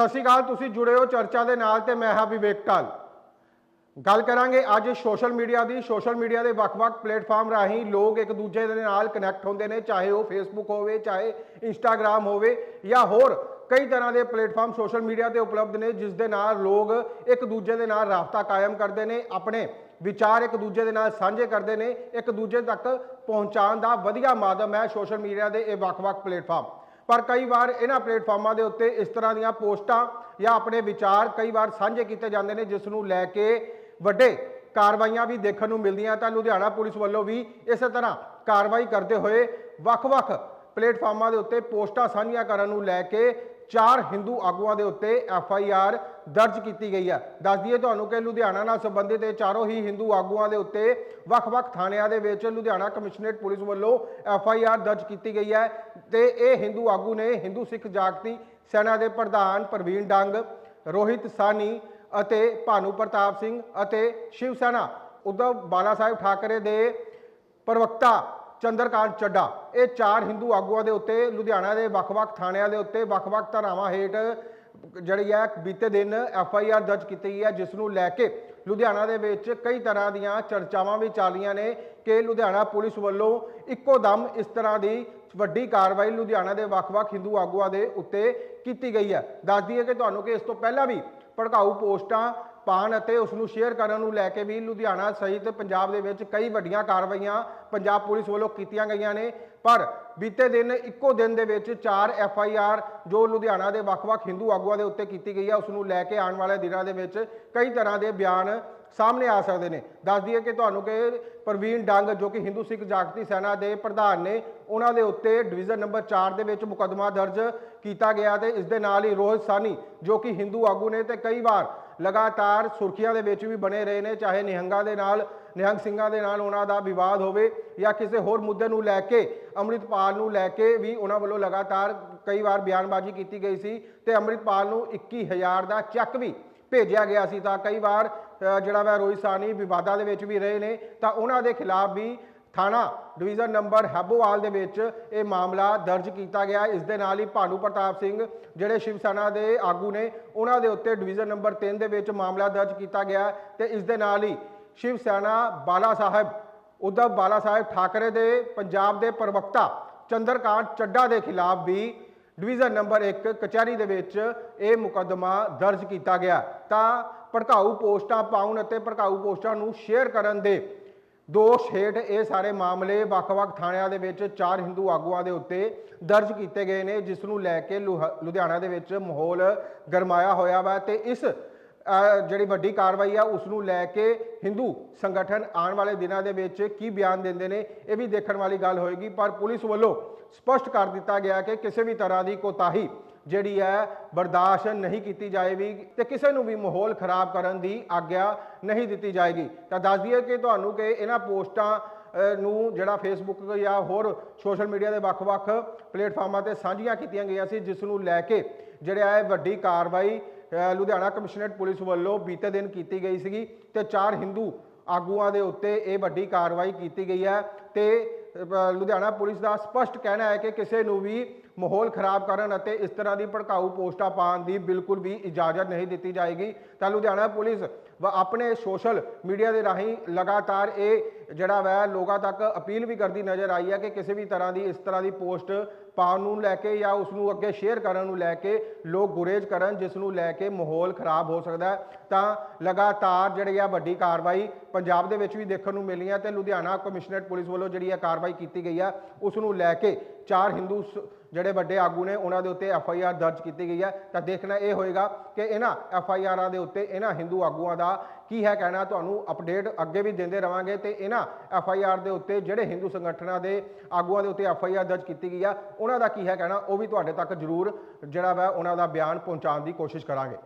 ਸਤਿ ਸ਼੍ਰੀ ਅਕਾਲ, ਤੁਸੀਂ ਜੁੜੇ ਹੋ ਚਰਚਾ ਦੇ ਨਾਲ ਤੇ ਮੈਂ ਹਾਂ ਵਿਵੇਕ ਟਾਲ ਗੱਲ ਕਰਾਂਗੇ ਅੱਜ ਸੋਸ਼ਲ ਮੀਡੀਆ ਦੀ। ਸੋਸ਼ਲ ਮੀਡੀਆ ਦੇ ਵੱਖ-ਵੱਖ ਪਲੇਟਫਾਰਮ ਰਾਹੀਂ ਲੋਕ ਇੱਕ ਦੂਜੇ ਦੇ ਨਾਲ ਕਨੈਕਟ ਹੁੰਦੇ ਨੇ, ਚਾਹੇ ਉਹ ਫੇਸਬੁੱਕ ਹੋਵੇ, ਚਾਹੇ ਇੰਸਟਾਗ੍ਰam ਹੋਵੇ ਜਾਂ ਹੋਰ ਕਈ ਤਰ੍ਹਾਂ ਦੇ ਪਲੇਟਫਾਰਮ ਸੋਸ਼ਲ ਮੀਡੀਆ ਤੇ ਉਪਲਬਧ ਨੇ, ਜਿਸ ਦੇ ਨਾਲ ਲੋਕ ਇੱਕ ਦੂਜੇ ਦੇ ਨਾਲ ਰਾਬਤਾ ਕਾਇਮ ਕਰਦੇ ਨੇ, ਆਪਣੇ ਵਿਚਾਰ ਇੱਕ ਦੂਜੇ ਦੇ ਨਾਲ ਸਾਂਝੇ ਕਰਦੇ ਨੇ, ਇੱਕ ਦੂਜੇ ਤੱਕ ਪਹੁੰਚਾਉਣ ਦਾ ਵਧੀਆ ਮਾਧਿਅਮ ਹੈ ਸੋਸ਼ਲ ਮੀਡੀਆ ਦੇ ਇਹ ਵੱਖ-ਵੱਖ ਪਲੇਟਫਾਰਮ। ਪਰ ਕਈ ਵਾਰ ਇਹਨਾਂ ਪਲੇਟਫਾਰਮਾਂ ਦੇ ਉੱਤੇ ਇਸ ਤਰ੍ਹਾਂ ਦੀਆਂ ਪੋਸਟਾਂ ਜਾਂ ਆਪਣੇ ਵਿਚਾਰ ਕਈ ਵਾਰ ਸਾਂਝੇ ਕੀਤੇ ਜਾਂਦੇ ਨੇ, ਜਿਸ ਨੂੰ ਲੈ ਕੇ ਵੱਡੇ ਕਾਰਵਾਈਆਂ ਵੀ ਦੇਖਣ ਨੂੰ ਮਿਲਦੀਆਂ। ਤਾਂ ਲੁਧਿਆਣਾ ਪੁਲਿਸ ਵੱਲੋਂ ਵੀ ਇਸੇ ਤਰ੍ਹਾਂ ਕਾਰਵਾਈ ਕਰਦੇ ਹੋਏ ਵੱਖ-ਵੱਖ ਪਲੇਟਫਾਰਮਾਂ ਦੇ ਉੱਤੇ ਪੋਸਟਾਂ ਸਾਂਝੀਆਂ ਕਰਨ ਨੂੰ ਲੈ ਕੇ ਚਾਰ ਹਿੰਦੂ ਆਗੂਆਂ ਦੇ ਉੱਤੇ ਐਫ ਆਈ ਆਰ ਦਰਜ ਕੀਤੀ ਗਈ ਹੈ। ਦੱਸ ਦਈਏ ਤੁਹਾਨੂੰ ਕਿ ਲੁਧਿਆਣਾ ਨਾਲ ਸੰਬੰਧਿਤ ਇਹ ਚਾਰੋਂ ਹੀ ਹਿੰਦੂ ਆਗੂਆਂ ਦੇ ਉੱਤੇ ਵੱਖ-ਵੱਖ ਥਾਣਿਆਂ ਦੇ ਵਿੱਚ ਲੁਧਿਆਣਾ ਕਮਿਸ਼ਨਰੇਟ ਪੁਲਿਸ ਵੱਲੋਂ ਐਫ ਆਈ ਆਰ ਦਰਜ ਕੀਤੀ ਗਈ ਹੈ ਤੇ ਇਹ ਹਿੰਦੂ ਆਗੂ ਨੇ ਹਿੰਦੂ ਸਿੱਖ ਜਾਗਤੀ ਸੈਨਾ ਦੇ ਪ੍ਰਧਾਨ ਪ੍ਰਵੀਨ ਡੰਗ, ਰੋਹਿਤ ਸਾਨੀ ਅਤੇ ਭਾਨੂ ਪ੍ਰਤਾਪ ਸਿੰਘ ਅਤੇ ਸ਼ਿਵ ਸੈਨਾ। ਉद्धਵ ਬਾਲਾ ਸਾਹਿਬ ਠਾਕਰੇ ਦੇ ਪ੍ਰਵਕਤਾ ਚੰਦਰਕਾਂਤ ਚੱਡਾ ਇਹ ਚਾਰ ਹਿੰਦੂ ਆਗੂਆਂ ਦੇ ਉੱਤੇ, ਲੁਧਿਆਣਾ ਦੇ ਵੱਖ-ਵੱਖ ਥਾਣਿਆਂ ਦੇ ਉੱਤੇ ਵੱਖ-ਵੱਖ ਧਾਰਾਵਾਂ ਹੇਠ ਜਿਹੜੀ ਹੈ, ਬੀਤੇ ਦਿਨ ਐਫ ਆਈ ਆਰ ਦਰਜ ਕੀਤੀ ਗਈ ਹੈ ਜਿਸ ਨੂੰ ਲੈ ਕੇ ਲੁਧਿਆਣਾ ਦੇ ਵਿੱਚ ਕਈ ਤਰ੍ਹਾਂ ਦੀਆਂ ਚਰਚਾਵਾਂ ਵੀ ਚੱਲੀਆਂ ਨੇ ਕਿ ਲੁਧਿਆਣਾ ਪੁਲਿਸ ਵੱਲੋਂ ਇੱਕੋ ਦਮ ਇਸ ਤਰ੍ਹਾਂ ਦੀ ਵੱਡੀ ਕਾਰਵਾਈ ਲੁਧਿਆਣਾ ਦੇ ਵੱਖ-ਵੱਖ ਹਿੰਦੂ ਆਗੂਆਂ ਦੇ ਉੱਤੇ ਕੀਤੀ ਗਈ ਹੈ। ਦੱਸ ਦਈਏ ਕਿ ਤੁਹਾਨੂੰ ਕਿ ਇਸ ਤੋਂ ਪਹਿਲਾਂ ਵੀ ਭੜਕਾਊ ਪੋਸਟਾਂ ਪਾਣ ਅਤੇ ਉਸ ਨੂੰ ਸ਼ੇਅਰ ਕਰਨ ਨੂੰ ਲੈ ਕੇ ਵੀ ਲੁਧਿਆਣਾ ਸਹਿਤ ਪੰਜਾਬ ਦੇ ਵਿੱਚ ਕਈ ਵੱਡੀਆਂ ਕਾਰਵਾਈਆਂ ਪੰਜਾਬ ਪੁਲਿਸ ਵੱਲੋਂ ਕੀਤੀਆਂ ਗਈਆਂ ਨੇ। ਪਰ ਬੀਤੇ ਦਿਨ ਇੱਕੋ ਦਿਨ ਦੇ ਵਿੱਚ 4 ਐਫ ਆਈ ਆਰ ਜੋ ਲੁਧਿਆਣਾ ਦੇ ਵੱਖ-ਵੱਖ ਹਿੰਦੂ ਆਗੂਆਂ ਦੇ ਉੱਤੇ ਕੀਤੀ ਗਈ ਹੈ ਉਸ ਨੂੰ ਲੈ ਕੇ ਆਉਣ ਵਾਲੇ ਦਿਨਾਂ ਦੇ ਵਿੱਚ ਕਈ ਤਰ੍ਹਾਂ ਦੇ ਬਿਆਨ ਸਾਹਮਣੇ ਆ ਸਕਦੇ ਨੇ। ਦੱਸ ਦਈਏ ਕਿ ਤੁਹਾਨੂੰ ਕਿ ਪ੍ਰਵੀਨ ਡੰਗ ਜੋ ਕਿ ਹਿੰਦੂ ਸਿੱਖ ਜਾਗਤੀ ਸੈਨਾ ਦੇ ਪ੍ਰਧਾਨ ਨੇ, ਉਹਨਾਂ ਦੇ ਉੱਤੇ ਡਿਵੀਜ਼ਨ ਨੰਬਰ 4 ਦੇ ਵਿੱਚ ਮੁਕੱਦਮਾ ਦਰਜ ਕੀਤਾ ਗਿਆ ਤੇ ਇਸ ਦੇ ਨਾਲ ਹੀ ਰੋਹਿਤ ਸਾਨੀ ਜੋ ਕਿ ਹਿੰਦੂ ਆਗੂ ਨੇ ਤੇ ਕਈ ਵਾਰ ਲਗਾਤਾਰ ਸੁਰਖੀਆਂ ਦੇ ਵਿੱਚ ਵੀ ਬਣੇ ਰਹੇ ਨੇ, ਚਾਹੇ ਨਿਹੰਗਾਂ ਦੇ ਨਾਲ, ਨਿਹੰਗ ਸਿੰਘਾਂ ਦੇ ਨਾਲ ਉਹਨਾਂ ਦਾ ਵਿਵਾਦ ਹੋਵੇ ਜਾਂ ਕਿਸੇ ਹੋਰ ਮੁੱਦੇ ਨੂੰ ਲੈ ਕੇ, ਅੰਮ੍ਰਿਤਪਾਲ ਨੂੰ ਲੈ ਕੇ ਵੀ ਉਹਨਾਂ ਵੱਲੋਂ ਲਗਾਤਾਰ ਕਈ ਵਾਰ ਬਿਆਨਬਾਜ਼ੀ ਕੀਤੀ ਗਈ ਸੀ ਤੇ ਅੰਮ੍ਰਿਤਪਾਲ ਨੂੰ 21000 ਦਾ ਚੈੱਕ ਵੀ ਭੇਜਿਆ ਗਿਆ ਸੀ। ਤਾਂ ਕਈ ਵਾਰ ਜਿਹੜਾ ਵਾ ਰੋਹਿਤ ਸਾਨੀ ਵਿਵਾਦਾਂ ਦੇ ਵਿੱਚ ਵੀ ਰਹੇ ਨੇ, ਤਾਂ ਉਹਨਾਂ ਦੇ ਖਿਲਾਫ ਵੀ ਥਾਣਾ ਡਿਵੀਜ਼ਨ ਨੰਬਰ ਹੈਬੋਵਾਲ ਦੇ ਵਿੱਚ ਇਹ ਮਾਮਲਾ ਦਰਜ ਕੀਤਾ ਗਿਆ। ਇਸ ਦੇ ਨਾਲ ਹੀ ਭਾਨੂ ਪ੍ਰਤਾਪ ਸਿੰਘ, ਜਿਹੜੇ ਸ਼ਿਵ ਸੈਨਾ ਦੇ ਆਗੂ ਨੇ, ਉਹਨਾਂ ਦੇ ਉੱਤੇ ਡਿਵੀਜ਼ਨ ਨੰਬਰ 3 ਦੇ ਵਿੱਚ ਮਾਮਲਾ ਦਰਜ ਕੀਤਾ ਗਿਆ ਤੇ ਇਸ ਦੇ ਨਾਲ ਹੀ ਸ਼ਿਵ ਸੈਨਾ ਬਾਲਾ ਸਾਹਿਬ ਉद्धਵ ਬਾਲਾ ਸਾਹਿਬ ਠਾਕਰੇ ਦੇ ਪੰਜਾਬ ਦੇ ਪ੍ਰਵਕਤਾ ਚੰਦਰਕਾਂਤ ਚੱਡਾ ਦੇ ਖਿਲਾਫ ਵੀ ਡਿਵੀਜ਼ਨ ਨੰਬਰ 1 ਕਚਹਿਰੀ ਦੇ ਵਿੱਚ ਇਹ ਮੁਕੱਦਮਾ ਦਰਜ ਕੀਤਾ ਗਿਆ। ਤਾਂ ਭੜਕਾਊ ਪੋਸਟਾਂ ਪਾਉਣ ਅਤੇ ਭੜਕਾਊ ਪੋਸਟਾਂ ਨੂੰ ਸ਼ੇਅਰ ਕਰਨ ਦੇ ਦੋਸ਼ ਹੇਠ ਇਹ ਸਾਰੇ ਮਾਮਲੇ ਵੱਖ-ਵੱਖ ਥਾਣਿਆਂ ਦੇ ਵਿੱਚ ਚਾਰ ਹਿੰਦੂ ਆਗੂਆਂ ਦੇ ਉੱਤੇ ਦਰਜ ਕੀਤੇ ਗਏ ਨੇ, ਜਿਸ ਨੂੰ ਲੈ ਕੇ ਲੁਹ- ਲੁਧਿਆਣਾ ਦੇ ਵਿੱਚ ਮਾਹੌਲ ਗਰਮਾਇਆ ਹੋਇਆ ਵਾ ਤੇ ਇਸ ਜਿਹੜੀ ਵੱਡੀ ਕਾਰਵਾਈ ਆ, ਉਸ ਨੂੰ ਲੈ ਕੇ ਹਿੰਦੂ ਸੰਗਠਨ ਆਉਣ ਵਾਲੇ ਦਿਨਾਂ ਦੇ ਵਿੱਚ ਕੀ ਬਿਆਨ ਦਿੰਦੇ ਨੇ, ਇਹ ਵੀ ਦੇਖਣ ਵਾਲੀ ਗੱਲ ਹੋਏਗੀ, ਪਰ ਪੁਲਿਸ ਵੱਲੋਂ ਸਪਸ਼ਟ ਕਰ ਦਿੱਤਾ ਗਿਆ ਕਿ ਕਿਸੇ ਵੀ ਤਰ੍ਹਾਂ ਦੀ ਕੋਤਾਹੀ ਜਿਹੜੀ ਹੈ ਬਰਦਾਸ਼ਤ ਨਹੀਂ ਕੀਤੀ ਜਾਏਗੀ ਤੇ ਕਿਸੇ ਨੂੰ ਵੀ ਮਾਹੌਲ ਖਰਾਬ ਕਰਨ ਦੀ ਆਗਿਆ ਨਹੀਂ ਦਿੱਤੀ ਜਾਏਗੀ। ਤਾਂ ਦੱਸ ਦਈਏ ਕਿ ਤੁਹਾਨੂੰ ਕਿ ਇਹਨਾਂ ਪੋਸਟਾਂ ਨੂੰ ਜਿਹੜਾ ਫੇਸਬੁੱਕ ਜਾਂ ਹੋਰ ਸੋਸ਼ਲ ਮੀਡੀਆ ਦੇ ਵੱਖ-ਵੱਖ ਪਲੇਟਫਾਰਮਾਂ ਤੇ ਸਾਂਝੀਆਂ ਕੀਤੀਆਂ ਗਈਆਂ ਸੀ, ਜਿਸ ਨੂੰ ਲੈ ਕੇ ਜਿਹੜਾ ਹੈ ਵੱਡੀ ਕਾਰਵਾਈ ਲੁਧਿਆਣਾ ਕਮਿਸ਼ਨਰੇਟ ਪੁਲਿਸ ਵੱਲੋਂ ਬੀਤੇ ਦਿਨ ਕੀਤੀ ਗਈ ਸੀਗੀ ਤੇ ਚਾਰ ਹਿੰਦੂ ਆਗੂਆਂ ਦੇ ਉੱਤੇ ਇਹ ਵੱਡੀ ਕਾਰਵਾਈ ਕੀਤੀ ਗਈ ਹੈ ਤੇ ਲੁਧਿਆਣਾ ਪੁਲਿਸ ਦਾ ਸਪਸ਼ਟ ਕਹਿਣਾ ਹੈ ਕਿ ਕਿਸੇ ਨੂੰ ਵੀ ਮਾਹੌਲ ਖਰਾਬ ਕਰਨ ਅਤੇ ਇਸ ਤਰ੍ਹਾਂ ਦੀ ਭੜਕਾਊ ਪੋਸਟਾਂ ਪਾਉਣ ਦੀ ਬਿਲਕੁਲ ਵੀ ਇਜਾਜ਼ਤ ਨਹੀਂ ਦਿੱਤੀ ਜਾਏਗੀ। ਤਾਂ ਲੁਧਿਆਣਾ ਪੁਲਿਸ ਆਪਣੇ ਸੋਸ਼ਲ ਮੀਡੀਆ ਦੇ ਰਾਹੀਂ ਲਗਾਤਾਰ ਇਹ ਜਿਹੜਾ ਵੈ ਲੋਕਾਂ ਤੱਕ ਅਪੀਲ ਵੀ ਕਰਦੀ ਨਜ਼ਰ ਆਈ ਹੈ ਕਿ ਕਿਸੇ ਵੀ ਤਰ੍ਹਾਂ ਦੀ ਇਸ ਤਰ੍ਹਾਂ ਦੀ ਪੋਸਟ ਪਾਉਣ ਨੂੰ ਲੈ ਕੇ ਜਾਂ ਉਸ ਨੂੰ ਅੱਗੇ ਸ਼ੇਅਰ ਕਰਨ ਨੂੰ ਲੈ ਕੇ ਲੋਕ ਗੁਰੇਜ਼ ਕਰਨ, ਜਿਸ ਨੂੰ ਲੈ ਕੇ ਮਾਹੌਲ ਖਰਾਬ ਹੋ ਸਕਦਾ ਤਾਂ ਲਗਾਤਾਰ ਜਿਹੜੀ ਆ ਵੱਡੀ ਕਾਰਵਾਈ ਪੰਜਾਬ ਦੇ ਵਿੱਚ ਵੀ ਦੇਖਣ ਨੂੰ ਮਿਲੀ ਹੈ ਤੇ ਲੁਧਿਆਣਾ ਕਮਿਸ਼ਨਰੇਟ ਪੁਲਿਸ ਵੱਲੋਂ ਜਿਹੜੀ ਆ ਕਾਰਵਾਈ ਕੀਤੀ ਗਈ ਆ, ਉਸ ਨੂੰ ਲੈ ਕੇ ਚਾਰ ਹਿੰਦੂ ਸ- ਜਿਹੜੇ ਵੱਡੇ ਆਗੂ ਨੇ, ਉਹਨਾਂ ਦੇ ਉੱਤੇ ਐਫ ਆਈ ਆਰ ਦਰਜ ਕੀਤੀ ਗਈ ਹੈ। ਤਾਂ ਦੇਖਣਾ ਇਹ ਹੋਏਗਾ ਕਿ ਇਹਨਾਂ ਐਫ ਆਈ ਆਰਾਂ ਦੇ ਉੱਤੇ ਇਹਨਾਂ ਹਿੰਦੂ ਆਗੂਆਂ ਦਾ ਕੀ ਹੈ ਕਹਿਣਾ, ਤੁਹਾਨੂੰ ਅਪਡੇਟ ਅੱਗੇ ਵੀ ਦਿੰਦੇ ਰਵਾਂਗੇ ਤੇ ਇਹਨਾਂ ਐਫ ਆਈ ਆਰ ਦੇ ਉੱਤੇ ਜਿਹੜੇ ਹਿੰਦੂ ਸੰਗਠਨਾਂ ਦੇ ਆਗੂਆਂ ਦੇ ਉੱਤੇ ਐਫ ਆਈ ਆਰ ਦਰਜ ਕੀਤੀ ਗਈ ਆ ਉਹਨਾਂ ਦਾ ਕੀ ਹੈ ਕਹਿਣਾ, ਉਹ ਵੀ ਤੁਹਾਡੇ ਤੱਕ ਜ਼ਰੂਰ ਜਿਹੜਾ ਵਾ ਉਹਨਾਂ ਦਾ ਬਿਆਨ ਪਹੁੰਚਾਉਣ ਦੀ ਕੋਸ਼ਿਸ਼ ਕਰਾਂਗੇ।